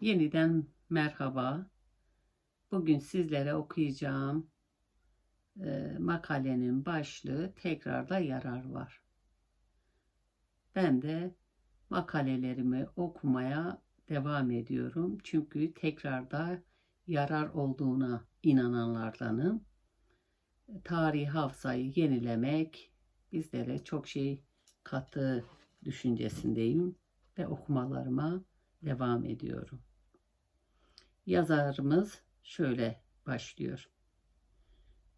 Yeniden merhaba. Bugün sizlere okuyacağım e, makalenin başlığı tekrarda yarar var. Ben de makalelerimi okumaya devam ediyorum. Çünkü tekrarda yarar olduğuna inananlardanım. Tarihi hafızayı yenilemek bizlere çok şey katı düşüncesindeyim ve okumalarıma devam ediyorum. Yazarımız şöyle başlıyor.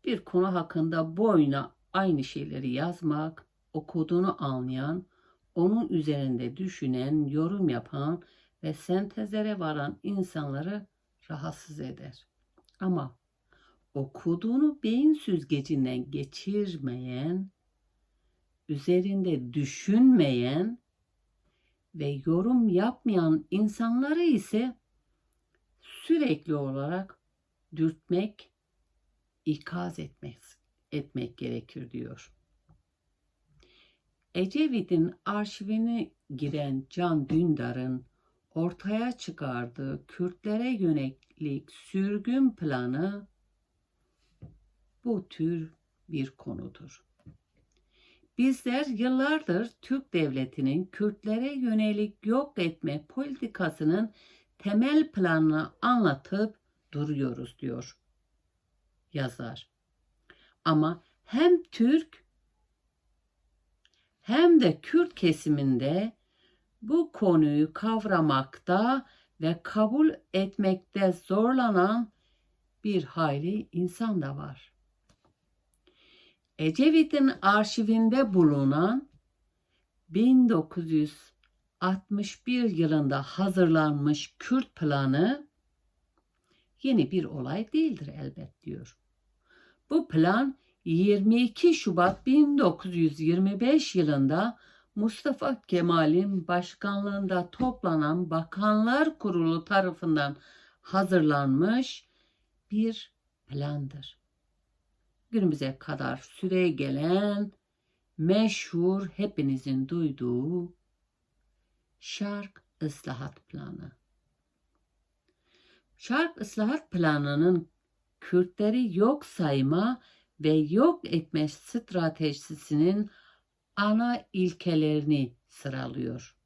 Bir konu hakkında boyuna aynı şeyleri yazmak, okuduğunu anlayan, onun üzerinde düşünen, yorum yapan ve sentezlere varan insanları rahatsız eder. Ama okuduğunu beyin süzgecinden geçirmeyen, üzerinde düşünmeyen ve yorum yapmayan insanları ise sürekli olarak dürtmek, ikaz etmek, etmek gerekir diyor. Ecevit'in arşivine giren Can Dündar'ın ortaya çıkardığı Kürtlere yönelik sürgün planı bu tür bir konudur. Bizler yıllardır Türk devletinin Kürtlere yönelik yok etme politikasının temel planını anlatıp duruyoruz diyor yazar. Ama hem Türk hem de Kürt kesiminde bu konuyu kavramakta ve kabul etmekte zorlanan bir hayli insan da var. Ecevit'in arşivinde bulunan 1961 yılında hazırlanmış Kürt planı yeni bir olay değildir elbet diyor. Bu plan 22 Şubat 1925 yılında Mustafa Kemal'in başkanlığında toplanan Bakanlar Kurulu tarafından hazırlanmış bir plandır günümüze kadar süre gelen meşhur hepinizin duyduğu Şark Islahat Planı. Şark Islahat Planı'nın Kürtleri yok sayma ve yok etme stratejisinin ana ilkelerini sıralıyor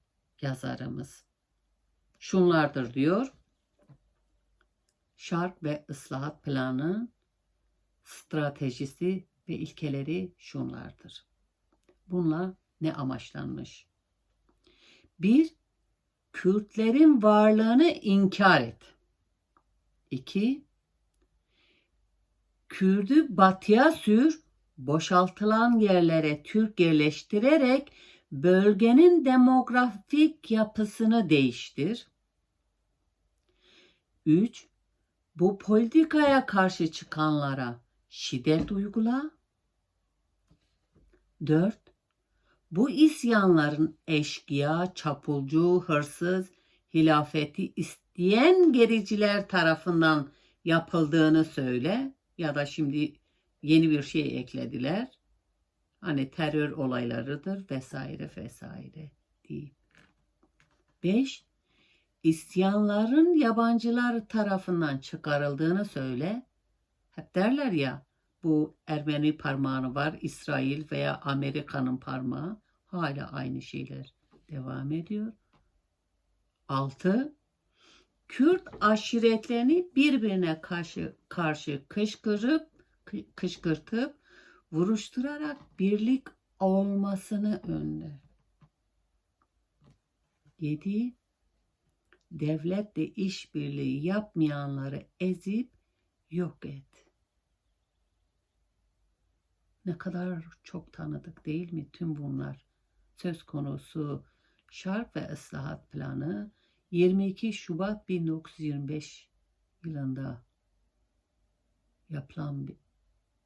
yazarımız. Şunlardır diyor. Şark ve ıslahat planı stratejisi ve ilkeleri şunlardır. Bunlar ne amaçlanmış? Bir, Kürtlerin varlığını inkar et. İki, Kürdü batıya sür, boşaltılan yerlere Türk yerleştirerek bölgenin demografik yapısını değiştir. 3. Bu politikaya karşı çıkanlara şiddet uygula. 4. Bu isyanların eşkıya, çapulcu, hırsız, hilafeti isteyen gericiler tarafından yapıldığını söyle ya da şimdi yeni bir şey eklediler. Hani terör olaylarıdır vesaire vesaire deyip. 5. İsyanların yabancılar tarafından çıkarıldığını söyle hep derler ya bu Ermeni parmağını var, İsrail veya Amerika'nın parmağı. Hala aynı şeyler devam ediyor. 6. Kürt aşiretlerini birbirine karşı karşı kışkırıp kışkırtıp vuruşturarak birlik olmasını önler. 7. Devletle işbirliği yapmayanları ezip yok et. Ne kadar çok tanıdık değil mi tüm bunlar? Söz konusu şark ve ıslahat planı 22 Şubat 1925 yılında yapılan bir,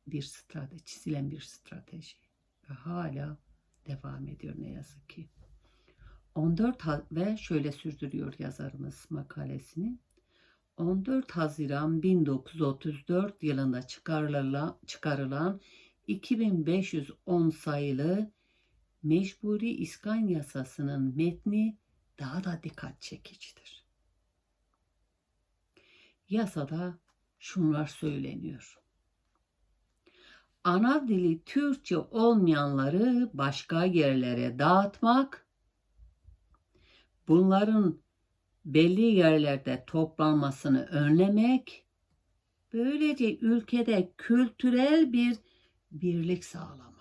bir strateji, çizilen bir strateji ve hala devam ediyor ne yazık ki. 14 ve şöyle sürdürüyor yazarımız makalesini. 14 Haziran 1934 yılında çıkarılan 2510 sayılı Mecburi İskan Yasası'nın metni daha da dikkat çekicidir. Yasada şunlar söyleniyor. Ana dili Türkçe olmayanları başka yerlere dağıtmak, bunların belli yerlerde toplanmasını önlemek, böylece ülkede kültürel bir birlik sağlamak.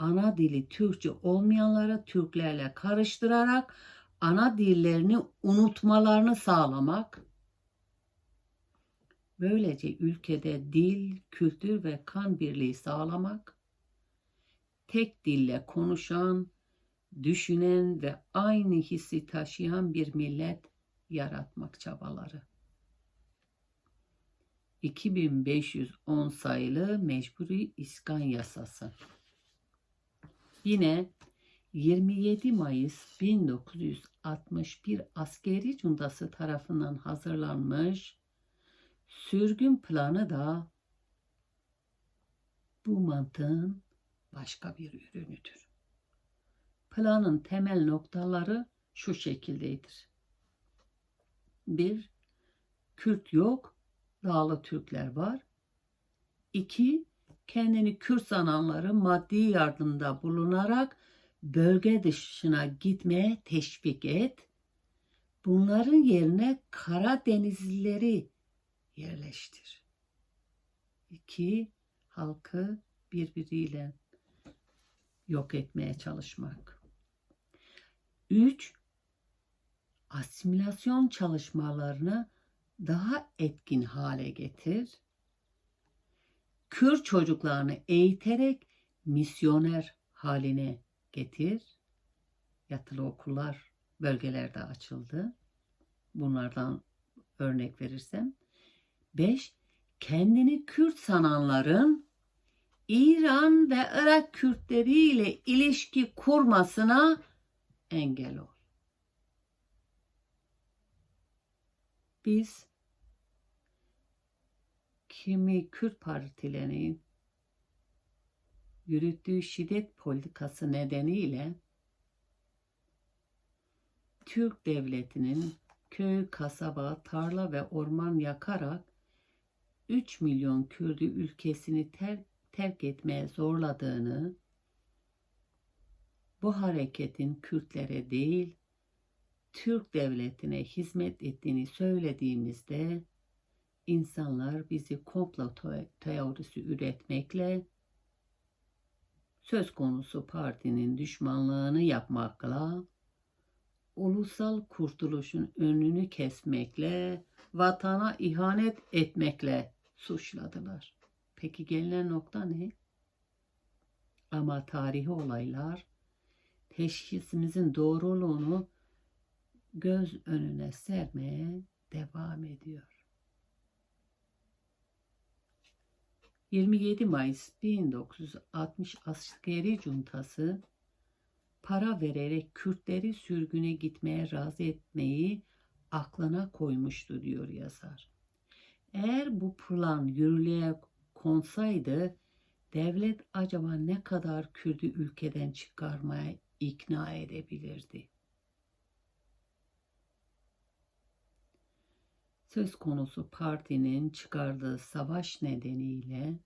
Ana dili Türkçe olmayanları Türklerle karıştırarak ana dillerini unutmalarını sağlamak. Böylece ülkede dil, kültür ve kan birliği sağlamak. Tek dille konuşan, düşünen ve aynı hissi taşıyan bir millet yaratmak çabaları. 2510 sayılı Mecburi İskan Yasası. Yine 27 Mayıs 1961 askeri cundası tarafından hazırlanmış sürgün planı da bu mantığın başka bir ürünüdür. Planın temel noktaları şu şekildedir. 1. Kürt yok, Dağlı Türkler var. 2. Kendini Kürt sananları maddi yardımda bulunarak bölge dışına gitmeye teşvik et. Bunların yerine Karadenizlileri yerleştir. 2. Halkı birbiriyle yok etmeye çalışmak. 3. Asimilasyon çalışmalarını daha etkin hale getir. Kür çocuklarını eğiterek misyoner haline getir. Yatılı okullar bölgelerde açıldı. Bunlardan örnek verirsem. 5. Kendini Kürt sananların İran ve Irak Kürtleri ile ilişki kurmasına engel ol. Biz kimi Kürt partilerinin yürüttüğü şiddet politikası nedeniyle Türk devletinin köy, kasaba, tarla ve orman yakarak 3 milyon Kürdü ülkesini ter terk etmeye zorladığını, bu hareketin Kürtlere değil, Türk devletine hizmet ettiğini söylediğimizde insanlar bizi komplo teorisi üretmekle söz konusu partinin düşmanlığını yapmakla ulusal kurtuluşun önünü kesmekle vatana ihanet etmekle suçladılar. Peki gelinen nokta ne? Ama tarihi olaylar teşhisimizin doğruluğunu göz önüne sermeye devam ediyor. 27 Mayıs 1960 askeri cuntası para vererek Kürtleri sürgüne gitmeye razı etmeyi aklına koymuştu diyor yazar. Eğer bu plan yürürlüğe konsaydı devlet acaba ne kadar Kürt'ü ülkeden çıkarmaya ikna edebilirdi? Söz konusu partinin çıkardığı savaş nedeniyle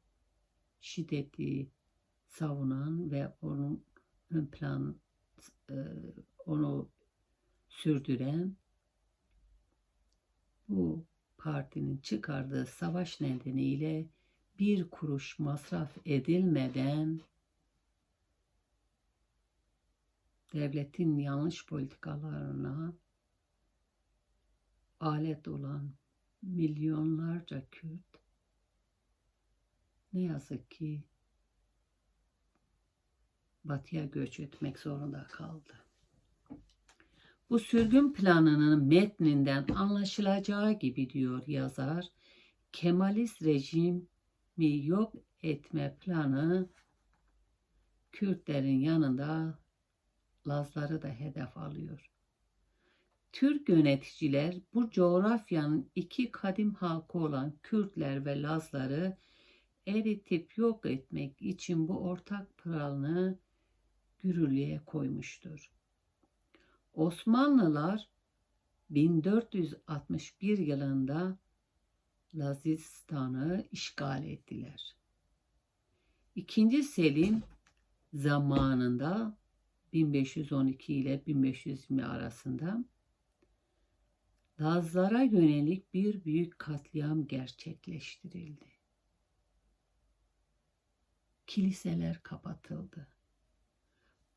şiddetli savunan ve onun ön plan e, onu sürdüren bu partinin çıkardığı savaş nedeniyle bir kuruş masraf edilmeden devletin yanlış politikalarına alet olan milyonlarca Kürt ne yazık ki batıya göç etmek zorunda kaldı. Bu sürgün planının metninden anlaşılacağı gibi diyor yazar, Kemalist rejimi yok etme planı Kürtlerin yanında Lazları da hedef alıyor. Türk yöneticiler bu coğrafyanın iki kadim halkı olan Kürtler ve Lazları eritip yok etmek için bu ortak planı yürürlüğe koymuştur. Osmanlılar 1461 yılında Lazistan'ı işgal ettiler. İkinci Selim zamanında 1512 ile 1520 arasında Lazlara yönelik bir büyük katliam gerçekleştirildi. Kiliseler kapatıldı.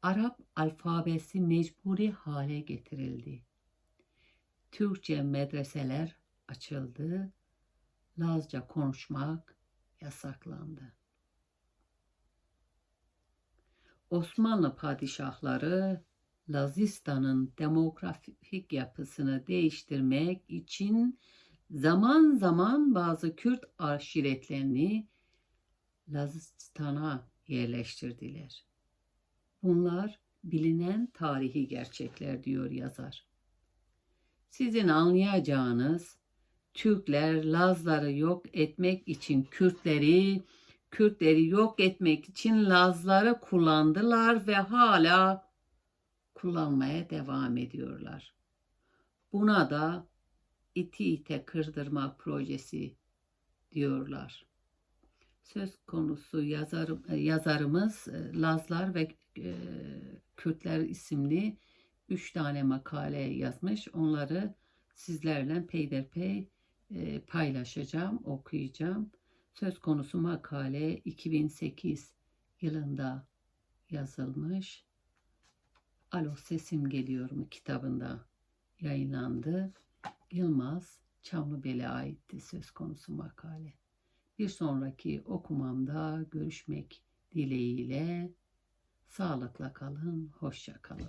Arap alfabesi mecburi hale getirildi. Türkçe medreseler açıldı. Lazca konuşmak yasaklandı. Osmanlı padişahları Lazistan'ın demografik yapısını değiştirmek için zaman zaman bazı Kürt aşiretlerini Lazistan'a yerleştirdiler. Bunlar bilinen tarihi gerçekler diyor yazar. Sizin anlayacağınız Türkler Lazları yok etmek için Kürtleri, Kürtleri yok etmek için Lazları kullandılar ve hala kullanmaya devam ediyorlar. Buna da iti ite kırdırma projesi diyorlar. Söz konusu yazarım, yazarımız e, Lazlar ve e, Kürtler isimli üç tane makale yazmış. Onları sizlerle peyderpey e, paylaşacağım, okuyacağım. Söz konusu makale 2008 yılında yazılmış. Alo Sesim Geliyorum kitabında yayınlandı. Yılmaz Çamlıbel'e aitti söz konusu makale. Bir sonraki okumamda görüşmek dileğiyle sağlıkla kalın, hoşça kalın.